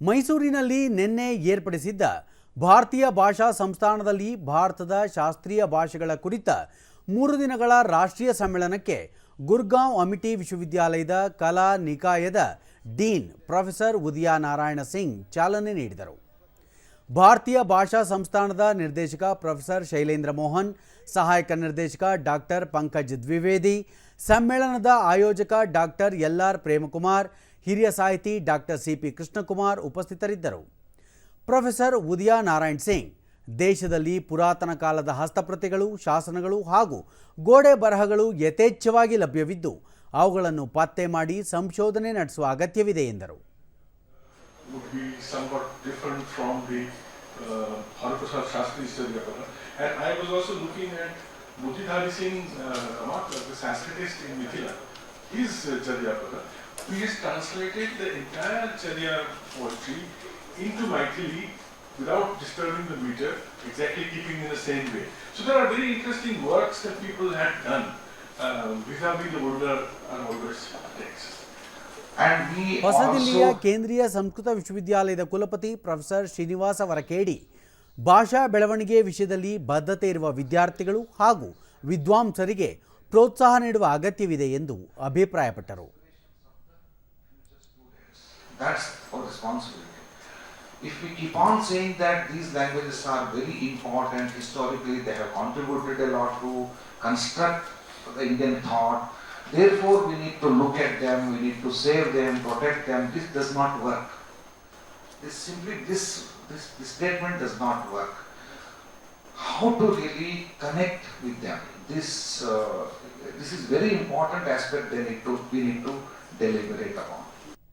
ಮೈಸೂರಿನಲ್ಲಿ ನಿನ್ನೆ ಏರ್ಪಡಿಸಿದ್ದ ಭಾರತೀಯ ಭಾಷಾ ಸಂಸ್ಥಾನದಲ್ಲಿ ಭಾರತದ ಶಾಸ್ತ್ರೀಯ ಭಾಷೆಗಳ ಕುರಿತ ಮೂರು ದಿನಗಳ ರಾಷ್ಟ್ರೀಯ ಸಮ್ಮೇಳನಕ್ಕೆ ಗುರ್ಗಾಂವ್ ಅಮಿಟಿ ವಿಶ್ವವಿದ್ಯಾಲಯದ ಕಲಾ ನಿಕಾಯದ ಡೀನ್ ಪ್ರೊಫೆಸರ್ ಉದಯ ನಾರಾಯಣ ಸಿಂಗ್ ಚಾಲನೆ ನೀಡಿದರು. ಭಾರತೀಯ ಭಾಷಾ ಸಂಸ್ಥಾನದ ನಿರ್ದೇಶಕ ಪ್ರೊಫೆಸರ್ ಶೈಲೇಂದ್ರ ಮೋಹನ್, ಸಹಾಯಕ ನಿರ್ದೇಶಕ ಡಾಕ್ಟರ್ ಪಂಕಜ್ ದ್ವಿವೇದಿ, ಸಮ್ಮೇಳನದ ಆಯೋಜಕ ಡಾಕ್ಟರ್ ಎಲ್ ಆರ್ ಪ್ರೇಮಕುಮಾರ್ ಹಿರಿಯ ಸಾಹಿತಿ ಡಾಕ್ಟರ್ ಸಿ ಪಿ ಕೃಷ್ಣಕುಮಾರ್ ಉಪಸ್ಥಿತರಿದ್ದರು. ಪ್ರೊಫೆಸರ್ ಉದಯ ನಾರಾಯಣ್ ಸಿಂಗ್, ದೇಶದಲ್ಲಿ ಪುರಾತನ ಕಾಲದ ಹಸ್ತಪ್ರತಿಗಳು, ಶಾಸನಗಳು ಹಾಗೂ ಗೋಡೆ ಬರಹಗಳು ಯಥೇಚ್ಛವಾಗಿ ಲಭ್ಯವಿದ್ದು, ಅವುಗಳನ್ನು ಪತ್ತೆ ಮಾಡಿ ಸಂಶೋಧನೆ ನಡೆಸುವ ಅಗತ್ಯವಿದೆ ಎಂದರು. Uh, uh, uh. He has translated the entire Charya poetry into Maithili without disturbing the meter, exactly keeping in the same way. So there are very interesting works that people had done uh, vis-a-vis the older and older texts. ಹೊಸದಿಲ್ಲಿಯ ಕೇಂದ್ರೀಯ ಸಂಸ್ಕೃತ ವಿಶ್ವವಿದ್ಯಾಲಯದ ಕುಲಪತಿ professor Srinivasa ವರಕೇಡಿ ಭಾಷಾ ಬೆಳವಣಿಗೆ ವಿಷಯದಲ್ಲಿ ಬದ್ಧತೆ ಇರುವ ವಿದ್ಯಾರ್ಥಿಗಳು ಹಾಗೂ ವಿದ್ವಾಂಸರಿಗೆ ಪ್ರೋತ್ಸಾಹ ನೀಡುವ ಅಗತ್ಯವಿದೆ ಎಂದು ಅಭಿಪ್ರಾಯಪಟ್ಟರು that's our responsibility. If we keep on saying that these languages are very important historically, they have contributed a lot to construct the Indian thought. Therefore, we need to look at them, we need to save them, protect them. This does not work. This simply this this, this statement does not work. How to really connect with them? This uh, this is very important aspect. They need to we need to deliberate upon.